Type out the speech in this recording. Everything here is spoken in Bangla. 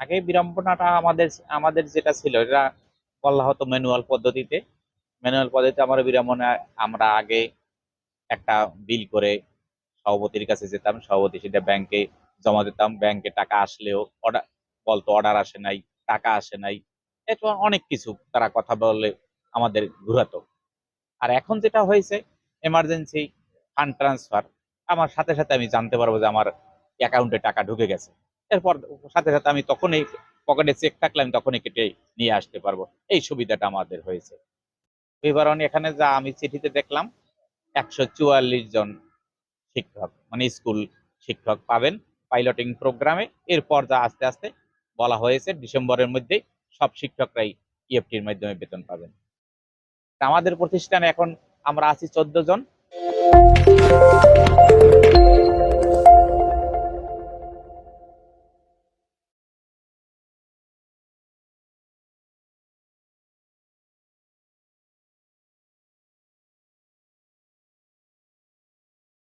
আগে বিড়ম্বনাটা আমাদের আমাদের যেটা ছিল, এটা বলা হতো ম্যানুয়াল পদ্ধতিতে। ম্যানুয়াল পদ্ধতিতে আমার বিড়ম্বনা, আমরা আগে একটা বিল করে সভাপতির কাছে যেতাম, সভাপতি সেটা ব্যাংকে জমা দিতাম, ব্যাংকে টাকা আসলেও অর্ডার, বলতো অর্ডার আসে নাই, টাকা আসে নাই এটা অনেক কিছু তারা কথা বললে আমাদের ঘুরাতো। আর এখন যেটা হয়েছে এমার্জেন্সি ফান্ড ট্রান্সফার আমার সাথে সাথে আমি জানতে পারব যে আমার অ্যাকাউন্টে টাকা ঢুকে গেছে। এরপর সাথে সাথে আমি তখনই পকেটে চেক থাকলে আমি তখনই কেটে নিয়ে আসতে পারব। এই সুবিধাটা আমাদের হয়েছে। বিবরণ এখানে যা আমি চিঠিতে দেখলাম, একশো চুয়াল্লিশ জন শিক্ষক মানে স্কুল শিক্ষক পাবেন পাইলটিং প্রোগ্রামে। এরপর যা আস্তে আস্তে বলা হয়েছে, ডিসেম্বরের মধ্যেই সব শিক্ষকরাই ইএফটির মাধ্যমে বেতন পাবেন। আমাদের প্রতিষ্ঠানে এখন আমরা আছি চোদ্দ জন।